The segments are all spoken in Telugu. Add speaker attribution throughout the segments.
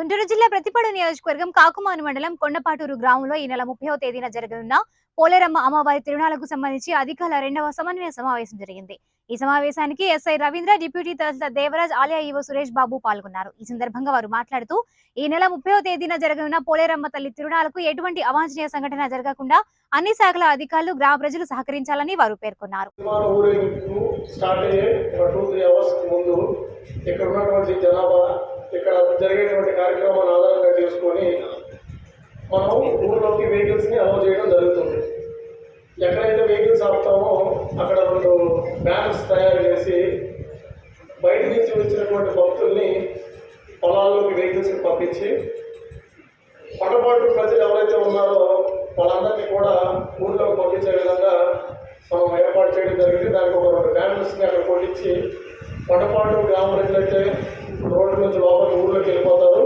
Speaker 1: గుంటూరు జిల్లా ప్రతిపాడు నియోజకవర్గం కాకుమాను మండలం కొండపాటూరు గ్రామంలో ఈ నెల ముప్పైవ తేదీన జరగనున్న పోలేరమ్మ అమ్మవారి తిరునాళ్ళకు సంబంధించి అధికారుల రెండవ సమన్వయ సమావేశం జరిగింది. ఈ సమావేశానికి ఎస్ఐ రవీంద్ర డిప్యూటీ తహసీల్దార్ దేవరాజ్ ఆలయ ఈవో సురేష్ బాబు పాల్గొన్నారు. ఈ సందర్భంగా వారు మాట్లాడుతూ ఈ నెల ముప్పైవ తేదీన జరగనున్న పోలేరమ్మ తల్లి తిరునాళ్ళకు ఎటువంటి అవాంఛనీయ సంఘటన జరగకుండా అన్ని శాఖల అధికారులు గ్రామ ప్రజలు సహకరించాలని వారు పేర్కొన్నారు.
Speaker 2: ఇక్కడ ఉన్నటువంటి జనాభా ఇక్కడ జరిగేటువంటి కార్యక్రమాన్ని ఆధారంగా చేసుకొని మనం ఊళ్ళోకి వెహికల్స్ని అలౌ చేయడం జరుగుతుంది. ఎక్కడైతే వెహికల్స్ ఆపుతామో అక్కడ రెండు బ్యానర్స్ తయారు చేసి బయట నుంచి వచ్చినటువంటి భక్తుల్ని పొలాల్లోకి వెహికల్స్ని పంపించి పొరపాటు ప్రజలు ఎవరైతే ఉన్నారో వాళ్ళందరినీ కూడా ఊళ్ళోకి పంపించే విధంగా మనం ఏర్పాటు చేయడం జరిగింది. దానికి ఒక రెండు బ్యానర్స్ని అక్కడ కొట్టించి కొండపాటు గ్రామ ప్రజలైతే రోడ్డు నుంచి లోపల ఊళ్ళోకి వెళ్ళిపోతారు.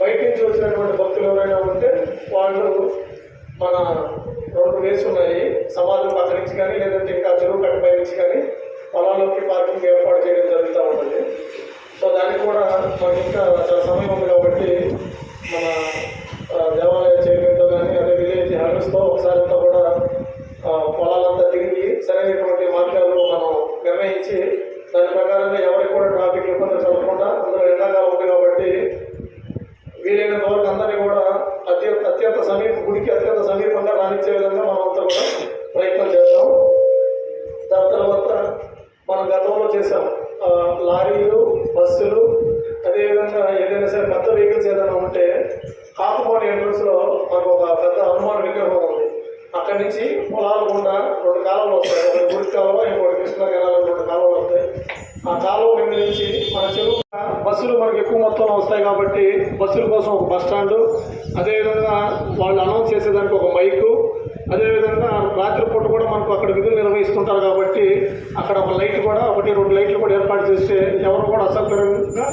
Speaker 2: బయట నుంచి వచ్చినటువంటి భక్తులు ఎవరైనా ఉంటే వాళ్ళు మన రెండు వేసి ఉన్నాయి. సమాధులు పక్క నుంచి కానీ లేదంటే ఇంకా చెరువు కట్ట పై నుంచి కానీ పొలాల్లోకి పార్కింగ్ ఏర్పాటు చేయడం జరుగుతూ ఉంటుంది. సో దానికి కూడా మనకి ఇంకా చాలా సమయం ఉంది కాబట్టి మన ప్రకారంగా ఎవరికి కూడా ట్రాఫిక్ ఇబ్బంది కలగకుండా అందరూ ఎండాకాలం ఉంది కాబట్టి వీలైనంత వరకు అందరినీ కూడా అత్యంత అత్యంత సమీప గుడికి అత్యంత సమీపంగా రాణించే విధంగా మనం అంతా కూడా ప్రయత్నం చేస్తాం దాని తర్వాత మనం గతంలో చేసాం లారీలు బస్సులు అదేవిధంగా ఏదైనా సరే పెద్ద వెహికల్స్ ఏదైనా ఉంటే కాకుమాని ఎంట్రన్స్లో మనకు ఒక పెద్ద హనుమాన్ విగ్రహం ఉంది. అక్కడి నుంచి పొలాలు గుండా రెండు కాలంలో వస్తాయి. ఒకటి గుడి కాలువ ఇంకోటి కృష్ణా కెనాల రెండు కాలువలు వస్తాయి ఆ కాలువ మీద నుంచి మన చెరువు బస్సులు మనకి ఎక్కువ మొత్తంలో వస్తాయి కాబట్టి బస్సుల కోసం ఒక బస్ స్టాండ్ అదేవిధంగా వాళ్ళు అనౌన్స్ చేసేదానికి ఒక మైకు అదేవిధంగా రాత్రిపూట కూడా మనకు అక్కడ విధులు నిర్వహిస్తుంటారు కాబట్టి అక్కడ ఒక లైట్ కూడా ఒకటి రెండు లైట్లు కూడా ఏర్పాటు చేస్తే ఎవరు కూడా అసభ్యంగా